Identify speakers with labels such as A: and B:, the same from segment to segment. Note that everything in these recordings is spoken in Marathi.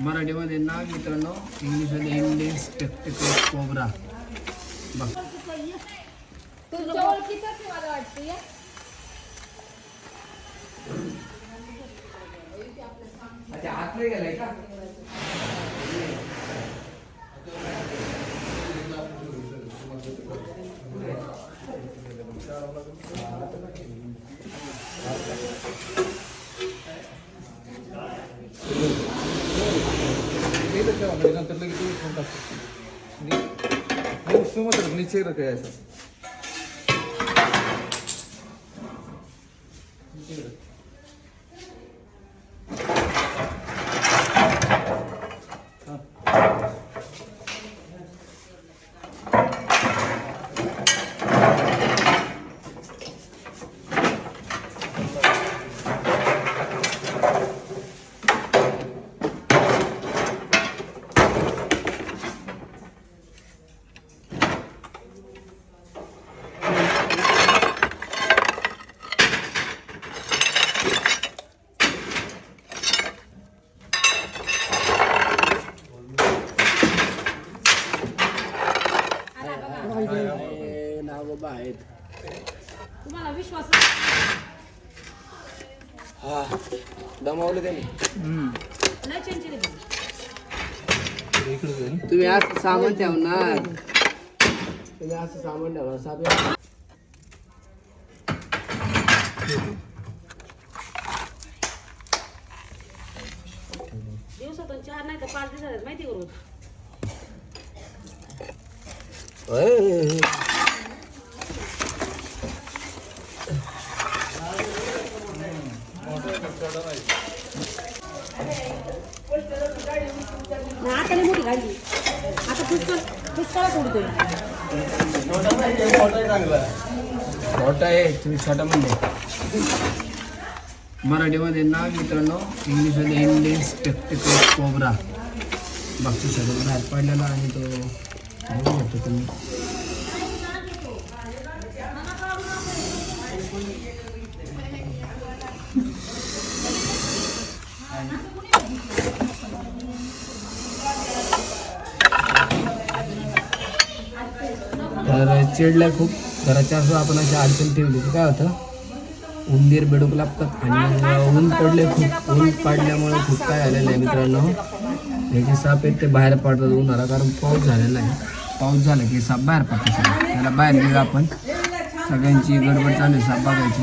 A: मराठीमध्ये नाव मित्रांनो इंग्लिशमध्ये इंडियन स्पेक्टिकल कोबरा
B: गेलाय का?
A: हे लक्षात आलं
C: नंतर लगेच
A: उचलून बाबा आहेत.
B: तुम्हाला विश्वास
A: हा. दमावलं त्यांनी.
B: लय चंचल आहे.
A: तुम्ही असं सामान ठेवणार. तुम्ही असं सामान ठेवणार साहेब
B: दिवसातून चार नाही तर पाच दिवसात माहिती करू आता पुष्कळ पुष्कळच उडतोय
A: छोटा आहे तुम्ही छोटा म्हणजे मराठीमध्ये नाव मित्रांनो इंग्लिशमध्ये इंडियन स्पेक्टिकल कोबरा. मागच्या शब्दात बाहेर पडलेला आणि तो बघू शकतो तुम्ही? तर चिडलं खूप. घराच्या असं आपण अशी अडचण ठेवली काय होतं? उंदीर बेडूक लागतात आणि ऊन पडले खूप. ऊन पडल्यामुळे खूप काय आलेलं आहे मित्रांनो? हे जे साप आहेत ते बाहेर पडतात उन्हाळा कारण पाऊस झालेला आहे. पाऊस झाला की साप बाहेर पडतात त्याला बाहेर गेलं आपण. सगळ्यांची गडबड चालू आहे साप बघायची.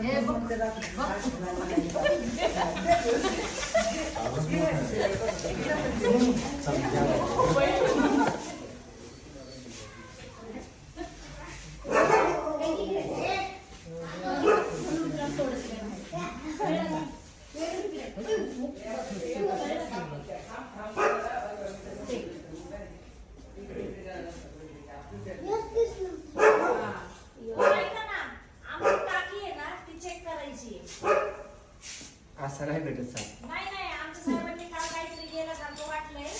D: Ee, bak, bak.
A: असं नाही भेटत सर
D: नाही नाही आमच्या साहेबांनी काल काहीतरी गेल्यासारखं वाटलंय.